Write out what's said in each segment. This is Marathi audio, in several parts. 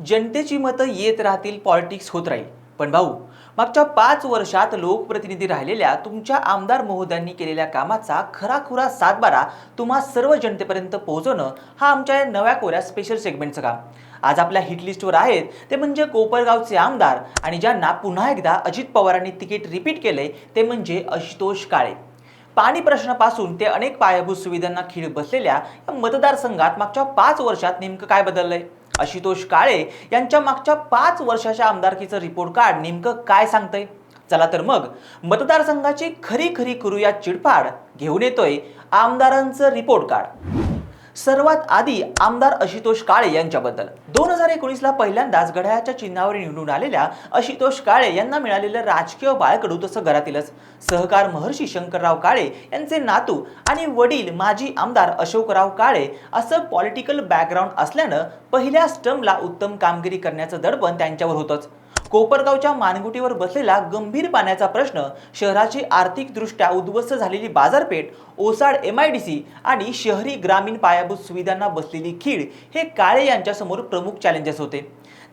जनतेची मतं येत राहतील पॉलिटिक्स होत राहील. पण भाऊ मागच्या पाच वर्षात लोकप्रतिनिधी राहिलेल्या तुमच्या आमदार महोदयांनी केलेल्या कामाचा खराखुरा सातबारा तुम्हा सर्व जनतेपर्यंत पोहोचवणं हा आमच्या या नव्या कोऱ्या स्पेशल सेगमेंटचं काम. आज आपल्या हिटलिस्टवर आहेत ते म्हणजे कोपरगावचे आमदार आणि ज्यांना पुन्हा एकदा अजित पवारांनी तिकीट रिपीट केलंय ते म्हणजे आशुतोष काळे. पाणी प्रश्नापासून ते अनेक पायाभूत सुविधांना खीळ बसलेल्या या मतदारसंघात मागच्या पाच वर्षात नेमकं काय बदललंय? आशुतोष काळे यांच्या मागच्या पाच वर्षाच्या आमदारकीचं रिपोर्ट कार्ड नेमकं काय सांगतंय? चला तर मग मतदारसंघाची खरी खरी करूया चिडपाड घेऊन येतोय आमदारांचं रिपोर्ट कार्ड सर्वात आधी आमदार आशुतोष काळे यांच्याबद्दल. दोन हजार एकोणीसला पहिल्यांदाच घड्याळाच्या चिन्हावर निवडून आलेल्या आशुतोष काळे यांना मिळालेलं राजकीय बाळकडू तसं घरातीलच. सहकार महर्षी शंकरराव काळे यांचे नातू आणि वडील माजी आमदार अशोकराव काळे असं पॉलिटिकल बॅकग्राऊंड असल्यानं पहिल्या स्टंपला उत्तम कामगिरी करण्याचं दडपण त्यांच्यावर होतंच. कोपरगावच्या मानगुटीवर बसलेला गंभीर पाण्याचा प्रश्न शहराची आर्थिकदृष्ट्या उद्ध्वस्त झालेली बाजारपेठ ओसाड एम आय डी सी आणि शहरी ग्रामीण पायाभूत सुविधांना बसलेली खीड हे काळे यांच्यासमोर प्रमुख चॅलेंजेस होते.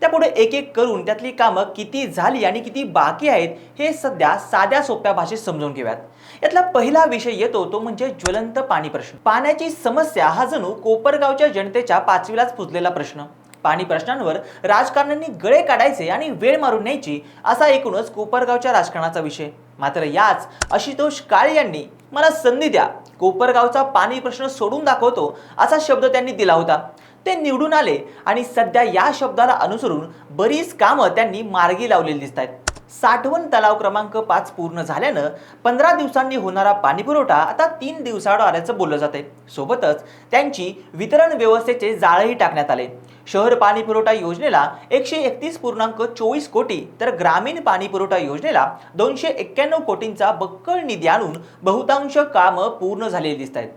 त्यापुढे एक एक करून त्यातली कामं किती झाली आणि किती बाकी आहेत हे सध्या साध्या सोप्या भाषेत समजून घेऊयात. यातला पहिला विषय येतो तो म्हणजे ज्वलंत पाणी प्रश्न. पाण्याची समस्या हा जणू कोपरगावच्या जनतेच्या पाचवीलाच पुजलेला प्रश्न. पाणी प्रश्नांवर राजकारण्यांनी गळे काढायचे आणि वेळ मारून न्यायची असा एकूणच कोपरगावच्या राजकारणाचा विषय. मात्र याच आशुतोष काळे यांनी मला संधी द्या. कोपरगावचा पाणी प्रश्न सोडून दाखवतो असा शब्द त्यांनी दिला होता. ते निवडून आले आणि सध्या या शब्दाला अनुसरून बरीच कामं त्यांनी मार्गी लावलेली दिसत आहेत. साठवण तलाव क्रमांक पाच पूर्ण झाल्यानं पंधरा दिवसांनी होणारा पाणीपुरवठा आता तीन दिवसाआड आल्याचं बोललं जाते सोबतच त्यांची वितरण व्यवस्थेचे जाळंही टाकण्यात आले. शहर पाणी पुरवठा योजनेला एकशे एकतीस पूर्णांक चोवीस कोटी तर ग्रामीण पाणी पुरवठा योजनेला दोनशे एक्क्याण्णव कोटींचा बक्कळ निधी आणून बहुतांश कामं पूर्ण झालेली दिसत आहेत.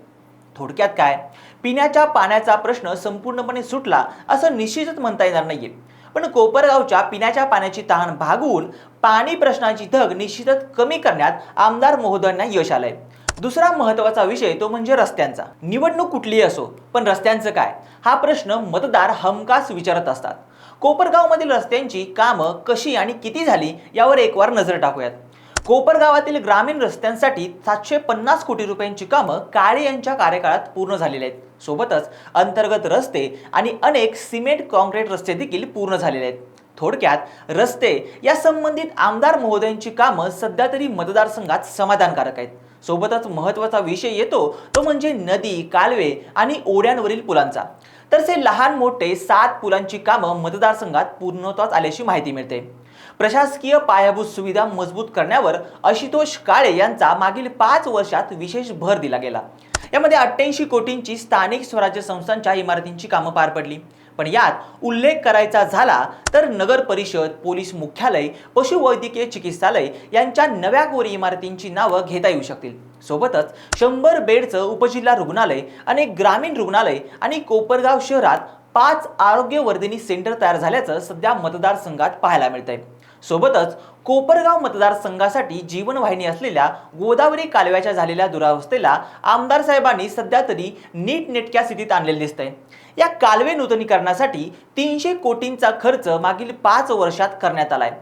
थोडक्यात काय? पिण्याच्या पाण्याचा प्रश्न संपूर्णपणे सुटला असं निश्चितच म्हणता येणार नाहीये. पण कोपरगावच्या पिण्याच्या पाण्याची तहान भागवून पाणी प्रश्नाची धग निश्चितच कमी करण्यात आमदार महोदयांना यश आलंय. दुसरा महत्त्वाचा विषय तो म्हणजे रस्त्यांचा. निवडणूक कुठलीही असो पण रस्त्यांचं काय? हा प्रश्न मतदार हमखास विचारत असतात. कोपरगावमधील रस्त्यांची कामं कशी आणि किती झाली यावर एकवार नजर टाकूयात. कोपरगावातील ग्रामीण रस्त्यांसाठी सातशे पन्नास कोटी रुपयांची कामं काळे यांच्या कार्यकाळात पूर्ण झालेली आहेत. सोबतच अंतर्गत रस्ते आणि अनेक सिमेंट कॉन्क्रीट रस्ते देखील पूर्ण झालेले आहेत. थोडक्यात रस्ते या संबंधित आमदार महोदयांची कामं सध्या तरी मतदारसंघात समाधानकारक आहेत. सोबतच महत्त्वाचा विषय येतो तो म्हणजे नदी कालवे आणि ओढ्यांवरील पुलांचा. तसे लहान मोठे सात पुलांची कामं मतदारसंघात पूर्णत्वास आल्याची माहिती मिळते. प्रशासकीय पायाभूत सुविधा मजबूत करण्यावर आशुतोष काळे यांचा मागील पाच वर्षात विशेष भर दिला गेला. यामध्ये अठ्ठ्याऐंशी कोटींची स्थानिक स्वराज्य संस्थांच्या इमारतींची कामं पार पडली. पण यात उल्लेख करायचा झाला तर नगर परिषद पोलीस मुख्यालय पशुवैद्यकीय चिकित्सालय यांच्या नव्या कोरी इमारतींची नावं घेता येऊ शकतील. सोबतच शंभर बेडचं उपजिल्हा रुग्णालय आणि ग्रामीण रुग्णालय आणि कोपरगाव शहरात पाच आरोग्यवर्धिनी सेंटर तयार झाल्याचं सध्या मतदारसंघात पाहायला मिळतंय. सोबतच कोपरगाव मतदारसंघासाठी जीवनवाहिनी असलेल्या गोदावरी कालव्याच्या झालेल्या दुरावस्थेला आमदार साहेबांनी सध्या तरी नीटनेटक्या स्थितीत आणलेले दिसतंय. या कालवे नूतनीकरणासाठी तीनशे कोटींचा खर्च मागील पाच वर्षात करण्यात आलाय.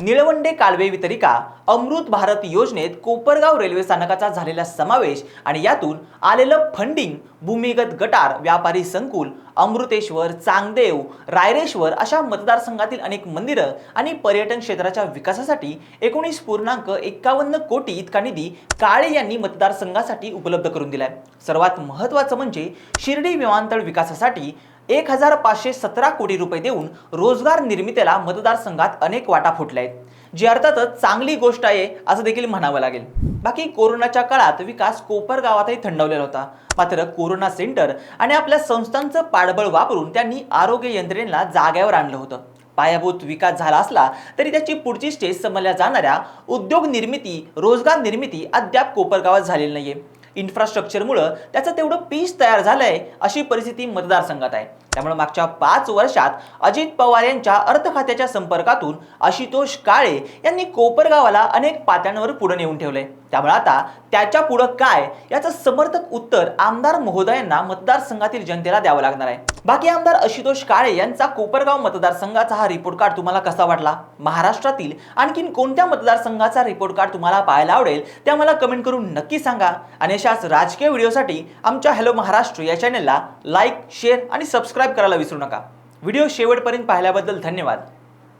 निळवंडे कालवे वितरिका अमृत भारत योजनेत कोपरगाव रेल्वे स्थानकाचा झालेला समावेश आणि यातून आलेलं फंडिंग भूमिगत गटार व्यापारी संकुल अमृतेश्वर चांगदेव रायरेश्वर अशा मतदारसंघातील अनेक मंदिरं आणि पर्यटन क्षेत्राच्या विकासासाठी एकोणीस पूर्णांक एक्कावन्न कोटी इतका निधी काळे यांनी मतदारसंघासाठी उपलब्ध करून दिलाय. सर्वात महत्त्वाचं म्हणजे शिर्डी विमानतळ विकासासाठी एक हजार पाचशे सतरा कोटी रुपये देऊन रोजगार निर्मितीला मतदारसंघात अनेक वाटा फुटल्या आहेत. जी अर्थातच चांगली गोष्ट आहे असं देखील म्हणावं लागेल. बाकी कोरोनाच्या काळात विकास कोपर गावातही थंडवलेला होता. मात्र कोरोना सेंटर आणि आपल्या संस्थांचं पाठबळ वापरून त्यांनी आरोग्य यंत्रणेला जाग्यावर आणलं होतं. पायाभूत विकास झाला असला तरी त्याची पुढची स्टेज समजल्या जाणाऱ्या उद्योग निर्मिती रोजगार निर्मिती अद्याप कोपरगावात झालेली नाहीये. इन्फ्रास्ट्रक्चरमुळं त्याचं तेवढं पीच तयार झालंय अशी परिस्थिती मतदारसंघात आहे. त्यामुळे मागच्या पाच वर्षात अजित पवार यांच्या अर्थ खात्याच्या संपर्कातून आशुतोष काळे यांनी कोपरगावाला अनेक पात्यांवर पुढे नेऊन ठेवलंय. त्यामुळे आता त्याच्या पुढं काय याचं समर्थक उत्तर आमदार महोदयांना मतदारसंघातील जनतेला द्यावं लागणार आहे. बाकी आमदार आशुतोष काळे यांचा कोपरगाव मतदारसंघाचा हा रिपोर्ट कार्ड तुम्हाला कसा वाटला? महाराष्ट्रातील आणखीन कोणत्या मतदारसंघाचा रिपोर्ट कार्ड तुम्हाला पाहायला आवडेल ते आम्हाला कमेंट करून नक्की सांगा. आणि अशाच राजकीय व्हिडिओसाठी आमच्या हॅलो महाराष्ट्र या चॅनलला लाईक शेअर आणि सबस्क्राईब करायला विसरू नका. व्हिडिओ शेवटपर्यंत पाहिल्याबद्दल धन्यवाद.